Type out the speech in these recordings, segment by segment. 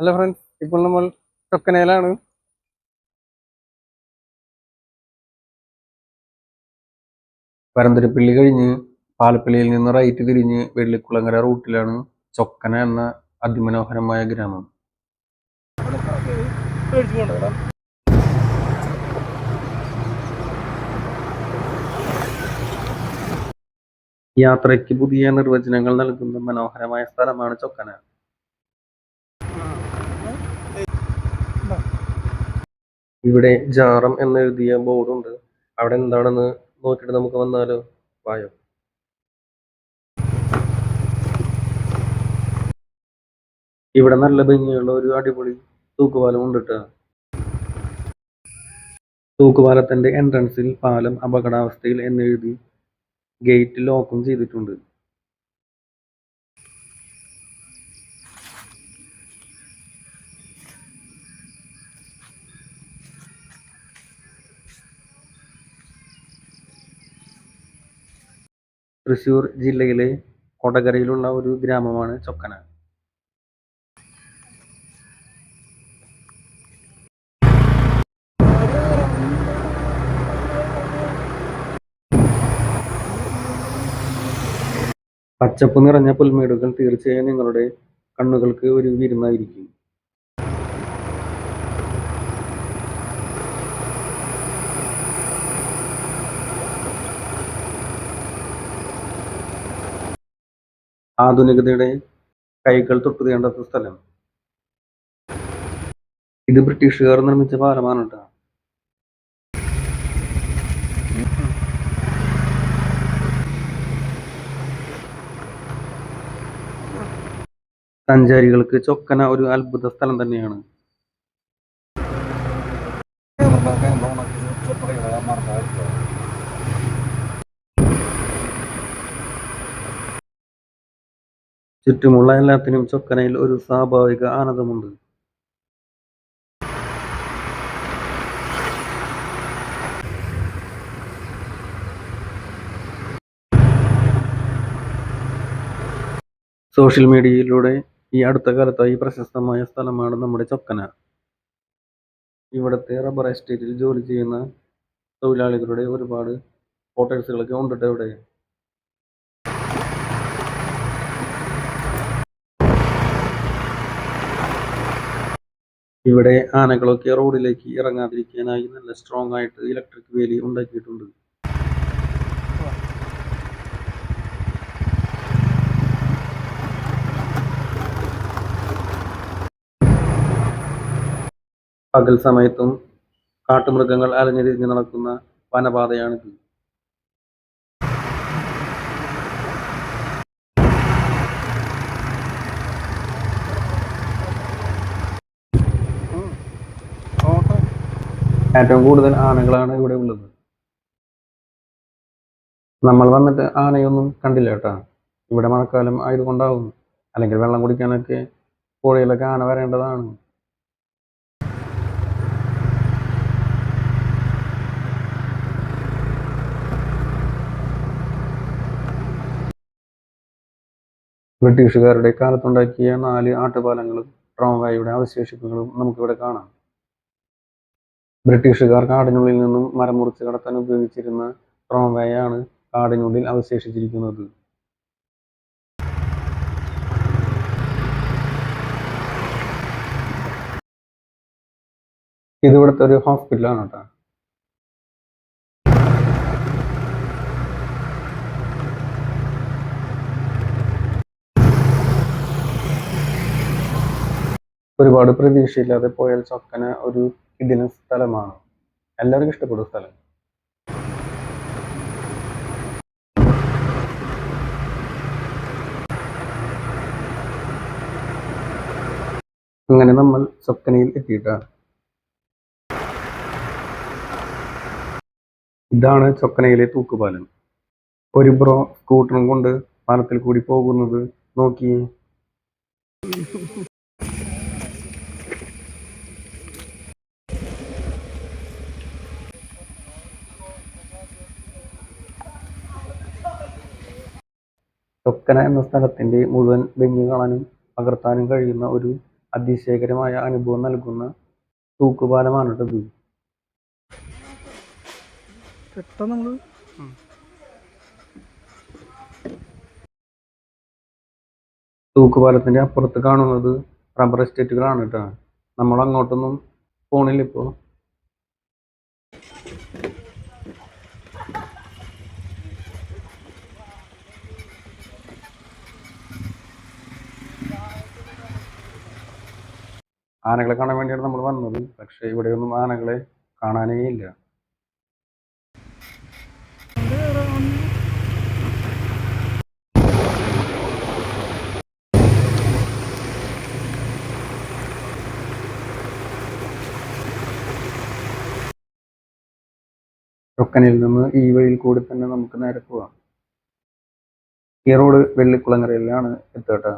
Hello friends ഇപ്പോൾ നമ്മൾ ചൊക്കനയിലാണ്. പരന്തരപ്പിള്ളി കഴിഞ്ഞ് പാലപ്പള്ളിയിൽ നിന്ന് റൈറ്റ് തിരിഞ്ഞ് വെള്ളിക്കുളങ്ങര റൂട്ടിലാണ് ചൊക്കന എന്ന അതിമനോഹരമായ ഗ്രാമം. യാത്രയ്ക്ക് പുതിയ നിർവചനങ്ങൾ നൽകുന്ന മനോഹരമായ സ്ഥലമാണ് ചൊക്കന. ഇവിടെ ജാറം എന്നെഴുതിയ ബോർഡുണ്ട്. അവിടെ എന്താണെന്ന് നോക്കിയിട്ട് നമുക്ക് വന്നാലോ? വായോ. ഇവിടെ നല്ല ഭംഗിയുള്ള ഒരു അടിപൊളി തൂക്കുപാലം ഉണ്ട് തൂക്കുപാലത്തിന്റെ എൻട്രൻസിൽ പാലം അപകടാവസ്ഥയിൽ എന്നെഴുതി ഗേറ്റ് ലോക്കും ചെയ്തിട്ടുണ്ട്. തൃശൂർ ജില്ലയിലെ കൊടകരയിലുള്ള ഒരു ഗ്രാമമാണ് ചൊക്കന. പച്ചപ്പ് നിറഞ്ഞ പുൽമേടുകൾ തീർച്ചയായും നിങ്ങളുടെ കണ്ണുകൾക്ക് ഒരു വിരുന്നായിരിക്കും ആധുനികതയുടെ കൈകൾ തൊട്ടുതേണ്ടാത്ത സ്ഥലം. ഇത് ബ്രിട്ടീഷുകാർ നിർമ്മിച്ച പാലമാണ് കേട്ടോ. സഞ്ചാരികൾക്ക് ചൊക്കന ഒരു അത്ഭുത സ്ഥലം തന്നെയാണ്. ചുറ്റുമുള്ള എല്ലാത്തിനും ചൊക്കനയിൽ ഒരു സ്വാഭാവിക ആനന്ദമുണ്ട്. സോഷ്യൽ മീഡിയയിലൂടെ ഈ അടുത്ത കാലത്തായി പ്രശസ്തമായ സ്ഥലമാണ് നമ്മുടെ ചൊക്കന. ഇവിടുത്തെ റബ്ബർ എസ്റ്റേറ്റിൽ ജോലി ചെയ്യുന്ന തൊഴിലാളികളുടെ ഒരുപാട് ഫോട്ടോസുകളൊക്കെ ഉണ്ട് ഇവിടെ ഇവിടെ ആനകളൊക്കെ റോഡിലേക്ക് ഇറങ്ങാതിരിക്കാനായി നല്ല സ്ട്രോങ് ആയിട്ട് ഇലക്ട്രിക് വേലി ഉണ്ടാക്കിയിട്ടുണ്ട്. പകൽ സമയത്തും കാട്ടുമൃഗങ്ങൾ അലഞ്ഞു തിരിഞ്ഞ് നടക്കുന്ന വനപാതയാണിത്. ഏറ്റവും കൂടുതൽ ആനകളാണ് ഇവിടെ ഉള്ളത്. നമ്മൾ വന്നിട്ട് ആനയൊന്നും കണ്ടില്ല കേട്ടോ. ഇവിടെ മഴക്കാലം ആയതുകൊണ്ടാവും. അല്ലെങ്കിൽ വെള്ളം കുടിക്കാനൊക്കെ പുഴയിലൊക്കെ ആന വരേണ്ടതാണ്. ബ്രിട്ടീഷുകാരുടെ കാലത്തുണ്ടാക്കിയ നാല് ആട്ടുപാലങ്ങളും ട്രോംവായുടെ അവശേഷിപ്പുകളും നമുക്കിവിടെ കാണാം. ബ്രിട്ടീഷുകാർ കാടിനുള്ളിൽ നിന്നും മരം മുറിച്ച് കടത്താൻ ഉപയോഗിച്ചിരുന്ന ട്രോംവേയാണ് കാടിനുള്ളിൽ അവശേഷിച്ചിരിക്കുന്നത്. ഇത് ഇവിടുത്തെ ഒരു ഹോസ്പിറ്റലാണ് കേട്ടോ. ഒരുപാട് പ്രതീക്ഷയില്ലാതെ പോയാൽ ചൊക്കന ഒരു കിടിലൻ സ്ഥലമാണ്. എല്ലാവർക്കും ഇഷ്ടപ്പെടുന്ന സ്ഥലം. അങ്ങനെ നമ്മൾ സ്വപ്നയിൽ എത്തിയിട്ടാണ്. ഇതാണ് ചൊക്കനയിലെ തൂക്കുപാലം. ഒരു ബ്രോ സ്കൂട്ടറും കൊണ്ട് പാലത്തിൽ കൂടി പോകുന്നത് നോക്കിയേ ചൊക്കന എന്ന സ്ഥലത്തിന്റെ മുഴുവൻ ഭംഗി കാണാനും പകർത്താനും കഴിയുന്ന ഒരു അതിശയകരമായ അനുഭവം നൽകുന്ന തൂക്കുപാലമാണ് കേട്ടോ ഇത്. പെട്ടെന്ന് നമ്മൾ തൂക്കുപാലത്തിന്റെ അപ്പുറത്ത് കാണുന്നത് റബ്ബർ എസ്റ്റേറ്റുകളാണ് കേട്ടോ നമ്മൾ അങ്ങോട്ടൊന്നും പോണില്ല ഇപ്പോൾ ആനകളെ കാണാൻ വേണ്ടിയാണ് നമ്മൾ വന്നത്. പക്ഷേ ഇവിടെയൊന്നും ആനകളെ കാണാനേ ഇല്ല. ചൊക്കനിൽ നിന്ന് ഈ വഴിയിൽ കൂടി തന്നെ നമുക്ക് നേരെ പോവാം. ഈ റോഡ് വെള്ളിക്കുളങ്ങരയിലാണ് എത്തുക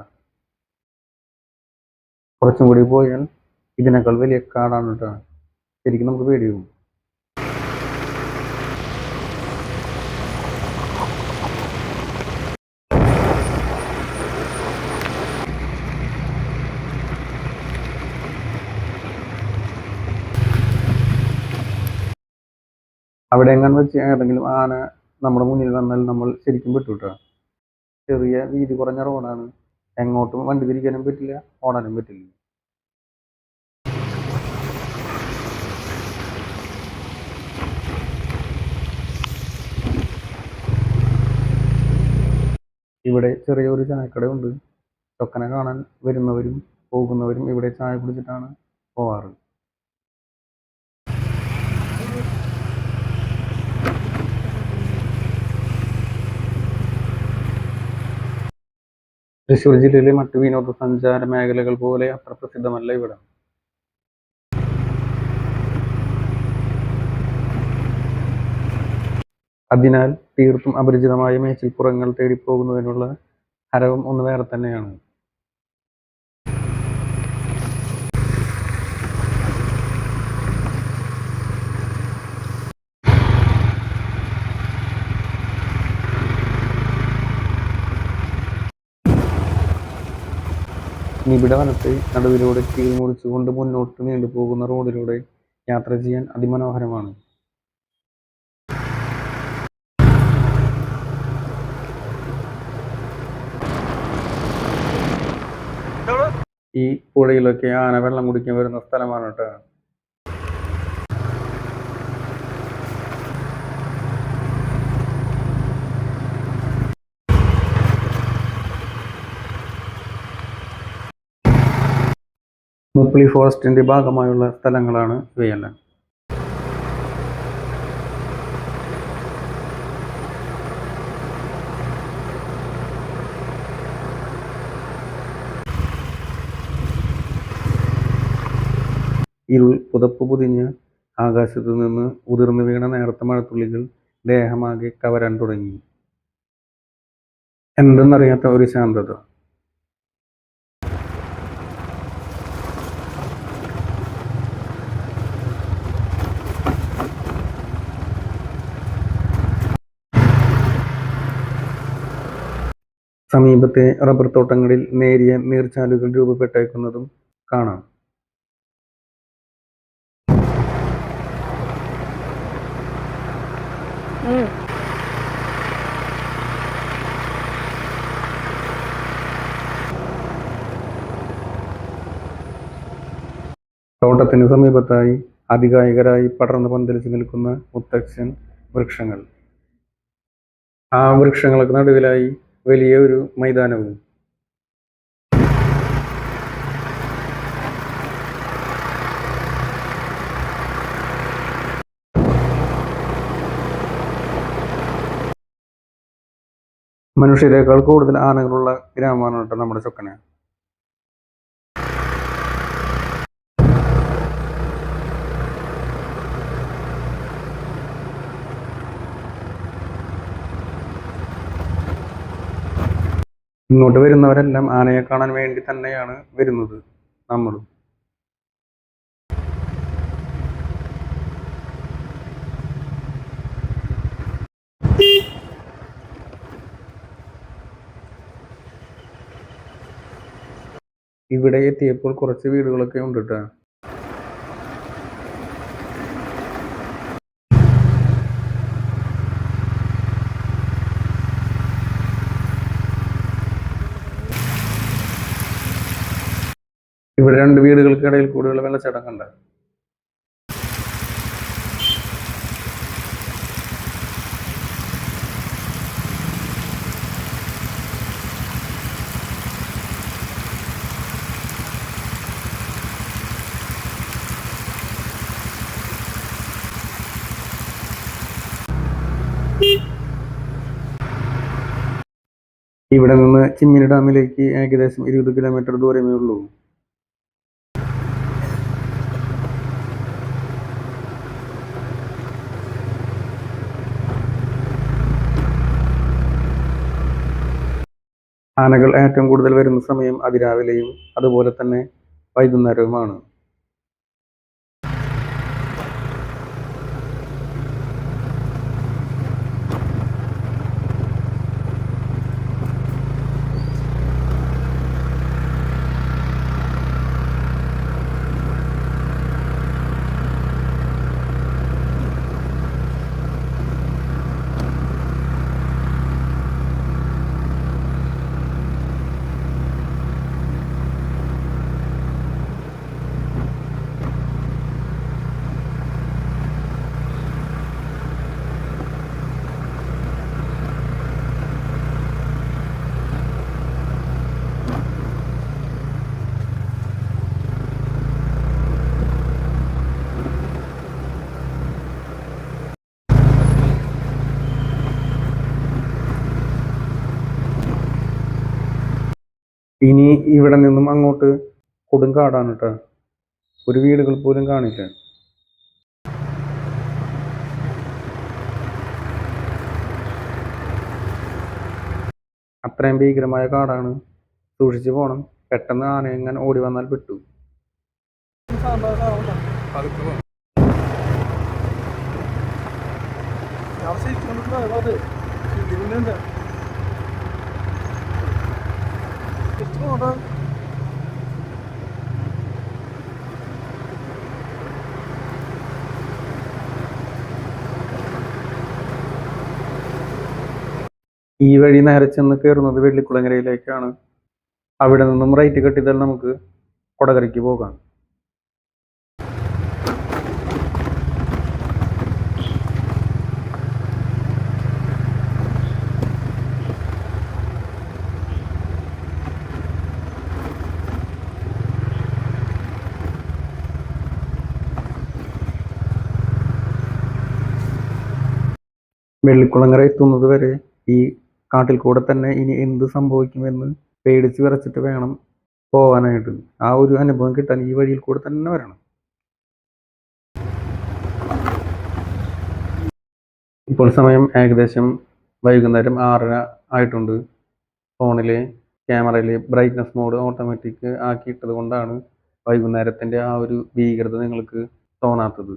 കുറച്ചും കൂടി പോയാൽ ഇതിനേക്കാൾ വലിയ കാടാണ് കേട്ടോ ശരിക്കും നമുക്ക് പേടിയാവും. അവിടെ എങ്ങനെ വെച്ച് ഏതെങ്കിലും ആന നമ്മുടെ മുന്നിൽ വന്നാൽ നമ്മൾ ശരിക്കും പെട്ടു കേട്ടോ ചെറിയ വീതി കുറഞ്ഞ റോഡാണ് എങ്ങോട്ടും വണ്ടി തിരിക്കാനും പറ്റില്ല ഓടാനും പറ്റില്ല. ഇവിടെ ചെറിയൊരു ചായക്കടയുണ്ട്. ചൊക്കനെ കാണാൻ വരുന്നവരും പോകുന്നവരും ഇവിടെ ചായ കുടിച്ചിട്ടാണ് പോവാറ്. തൃശ്ശൂർ ജില്ലയിലെ മറ്റു വിനോദസഞ്ചാര മേഖലകൾ പോലെ അത്ര പ്രസിദ്ധമല്ല ഇവിടെ. അതിനാൽ തീർത്തും അപരിചിതമായ മേച്ചിൽപ്പുറങ്ങൾ തേടിപ്പോകുന്നതിനുള്ള ഹരവും ഒന്ന് വേറെ തന്നെയാണ്. നിബിഡ വനത്തെ നടുവിലൂടെ കീഴ് മുറിച്ചുകൊണ്ട് മുന്നോട്ട് നീണ്ടുപോകുന്ന റോഡിലൂടെ യാത്ര ചെയ്യാൻ അതിമനോഹരമാണ്. ഈ പുഴയിലൊക്കെ ആന വെള്ളം കുടിക്കാൻ വരുന്ന സ്ഥലമാണ് കേട്ടോ. മുപ്പിളി ഫോറസ്റ്റിന്റെ ഭാഗമായുള്ള സ്ഥലങ്ങളാണ് ഇവയെല്ലാം. ഇരുൾ പുതപ്പ് പൊതിഞ്ഞ് ആകാശത്തു നിന്ന് ഉതിർന്നു വീണ നേർത്ത മഴത്തുള്ളികൾ ദേഹമാകെ കവരാൻ തുടങ്ങി. എന്തെന്നറിയാത്ത ഒരു ശാന്തത. സമീപത്തെ റബ്ബർ തോട്ടങ്ങളിൽ നേരിയ നീർച്ചാലുകൾ രൂപപ്പെട്ടേക്കുന്നതും കാണാം. തോട്ടത്തിന് സമീപത്തായി അതികായകരായി പടർന്ന് പന്തലിച്ച് നിൽക്കുന്ന മുത്തച്ഛൻ വൃക്ഷങ്ങൾ. ആ വൃക്ഷങ്ങൾക്ക് നടുവിലായി വലിയ ഒരു മൈതാനവും. മനുഷ്യരെക്കാൾ കൂടുതൽ ആനകളുള്ള ഗ്രാമമാണ് കേട്ടോ നമ്മുടെ ചൊക്കന. ഇങ്ങോട്ട് വരുന്നവരെല്ലാം ആനയെ കാണാൻ വേണ്ടി തന്നെയാണ് വരുന്നത് നമ്മളും. ഇവിടെ എത്തിയപ്പോൾ കുറച്ച് വീടുകളൊക്കെ ഉണ്ട് കേട്ടോ ഇവിടെ രണ്ട് വീടുകൾക്കിടയിൽ കൂടിയുള്ള വെള്ളച്ചാട്ടം കണ്ട ഇവിടെ നിന്ന് ചിമ്മിനി ഡാമിലേക്ക് ഏകദേശം ഇരുപത് കിലോമീറ്റർ ദൂരമേ ഉള്ളൂ. ആനകൾ ഏറ്റവും കൂടുതൽ വരുന്ന സമയം അതിരാവിലെയും അതുപോലെ തന്നെ വൈകുന്നേരവുമാണ്. ഇനി ഇവിടെ നിന്നും അങ്ങോട്ട് കൊടുങ്കാടാണ് കേട്ടോ ഒരു വീടുകൾ പോലും കാണില്ല. അത്രയും ഭീകരമായ കാടാണ്. സൂക്ഷിച്ചു പോണം. പെട്ടെന്ന് ആന എങ്ങനെ ഓടി വന്നാൽ ഈ വഴി നേരെ ചെന്ന് കയറുന്നത് വെള്ളിക്കുളങ്ങരയിലേക്കാണ്. അവിടെ നിന്നും റൈറ്റ് കെട്ടിയാൽ നമുക്ക് കൊടകരയ്ക്ക് പോകാം. വെള്ളിക്കുളങ്ങര എത്തുന്നത് വരെ ഈ കാട്ടിൽ കൂടെ തന്നെ ഇനി എന്ത് സംഭവിക്കുമെന്ന് പേടിച്ച് വിറച്ചിട്ട് വേണം പോകാനായിട്ട് ആ ഒരു അനുഭവം കിട്ടാൻ ഈ വഴിയിൽ കൂടെ തന്നെ വരണം. ഇപ്പോൾ സമയം ഏകദേശം വൈകുന്നേരം ആറര ആയിട്ടുണ്ട്. ഫോണിലെ ക്യാമറയിലെ ബ്രൈറ്റ്നസ് മോഡ് ഓട്ടോമാറ്റിക് ആക്കിയിട്ടത് കൊണ്ടാണ് വൈകുന്നേരത്തിന്റെ ആ ഒരു ഭീകരത നിങ്ങൾക്ക് തോന്നാത്തത്.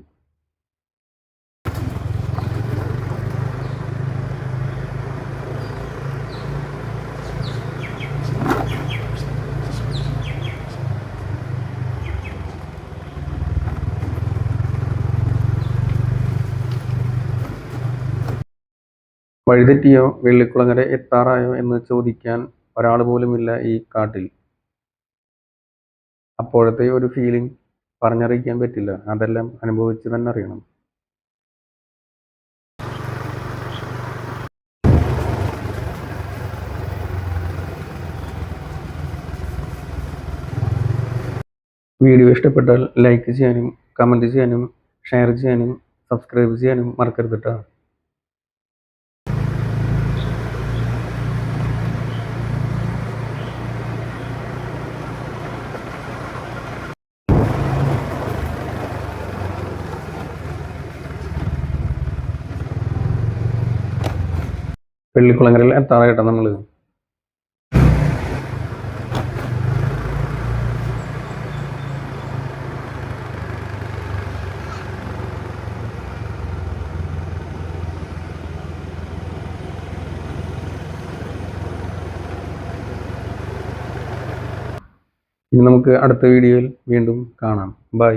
വഴിതെറ്റിയോ വെള്ളിക്കുളങ്ങര എത്താറായോ എന്ന് ചോദിക്കാൻ ഒരാൾ പോലുമില്ല ഈ കാട്ടിൽ. അപ്പോഴത്തെ ഒരു ഫീലിംഗ് പറഞ്ഞറിയിക്കാൻ പറ്റില്ല. അതെല്ലാം അനുഭവിച്ച് തന്നെ അറിയണം. വീഡിയോ ഇഷ്ടപ്പെട്ടാൽ ലൈക്ക് ചെയ്യാനും കമന്റ് ചെയ്യാനും ഷെയർ ചെയ്യാനും സബ്സ്ക്രൈബ് ചെയ്യാനും മറക്കരുത് കേട്ടോ വെള്ളിക്കുളങ്ങരയിൽ എത്താറായിട്ടാണ് നമ്മൾ ഇനി നമുക്ക് അടുത്ത വീഡിയോയിൽ വീണ്ടും കാണാം. ബൈ.